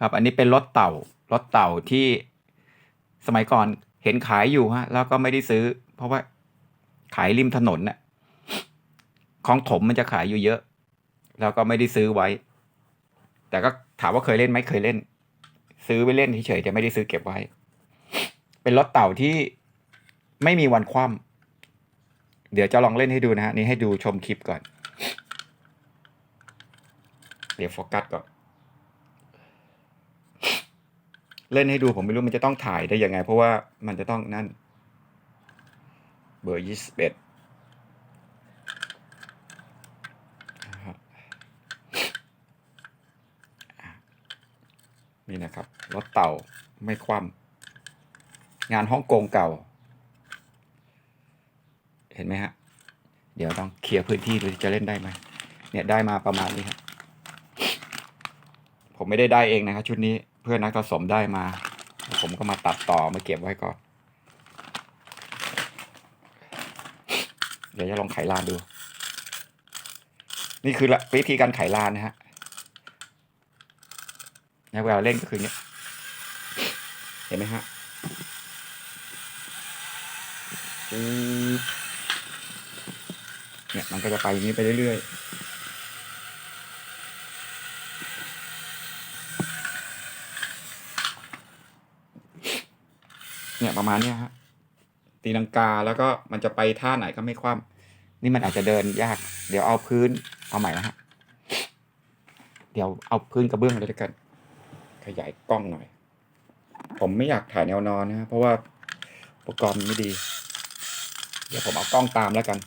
ครับอันนี้เป็นรถเต่ารถเต่าที่สมัยก่อนเห็นขายอยู่ฮะแล้วก็ไม่ได้ซื้อ เพราะว่าขายริมถนนน่ะของถมมันจะขายอยู่เยอะ แล้วก็ไม่ได้ซื้อไว้ แต่ก็ถามว่าเคยเล่นไหมเคยเล่น ซื้อไปเล่นเฉยๆแต่ไม่ได้ซื้อเก็บไว้ เป็นรถเต่าที่ไม่มีวันคว่ำเดี๋ยวจะลองเล่นให้ดูนะฮะนี่ให้ดูชมคลิปก่อน เดี๋ยวโฟกัสก่อน เล่นให้ดูผมไม่รู้มันจะต้องถ่ายได้ยังไง เพราะว่ามันจะต้องนั่น เบอร์ยี่สิบเอ็ดนี่นะครับรถเต่าไม่คว่ำงานฮ่องกงเก่า เห็นไหมฮะ เดี๋ยวต้องเคลียร์พื้นที่ดูจะเล่นได้ไหมเนี่ยได้มาประมาณนี้ครับผมไม่ได้ได้เองนะครับชุดนี้ พื่อนนักสะสมได้มา ผมก็มาตัดต่อมาเก็บไว้ก่อน เดี๋ยวจะลองไขลานดู นี่คือละวิธีการไขลานนะฮะในเวลาเล่นก็คือเนี้ยเห็นไหมฮะเนี่ยมันก็จะไปอย่างนี้ไปเรื่อยๆ เนี่ยประมาณเนี้ยฮะตีลังกาแล้วก็มันจะไปท่าไหนก็ไม่คว่ำนี่มันอาจจะเดินยาก เดี๋ยวเอาพื้นเอาใหม่นะฮะเดี๋ยวเอาพื้นกระเบื้องเลยแล้วกัน ขยายกล้องหน่อย ผมไม่อยากถ่ายแนวนอนนะเพราะว่าอุปกรณ์ไม่ดี เดี๋ยวผมเอากล้องตามแล้วกัน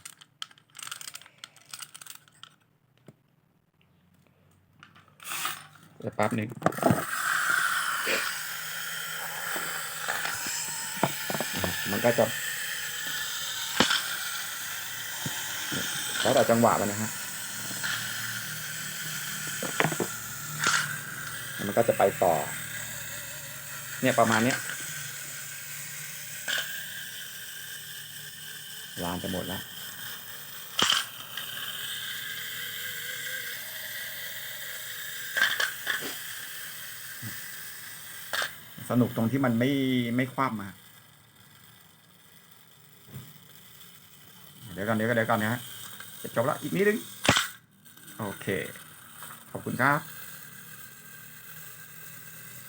เดี๋ยวแป๊บหนึ่ง มันก็จะแล้วแต่จังหวะมันนะฮะ มันก็จะไปต่อ เนี่ยประมาณเนี้ยลานจะหมดแล้วสนุกตรงที่มันไม่ไม่คว่ำมา เดี๋ยวกันเดี๋ยวกันเดี๋ยวกันนะฮะจะจบแล้วอีกนิดนึง โอเค ขอบคุณครับ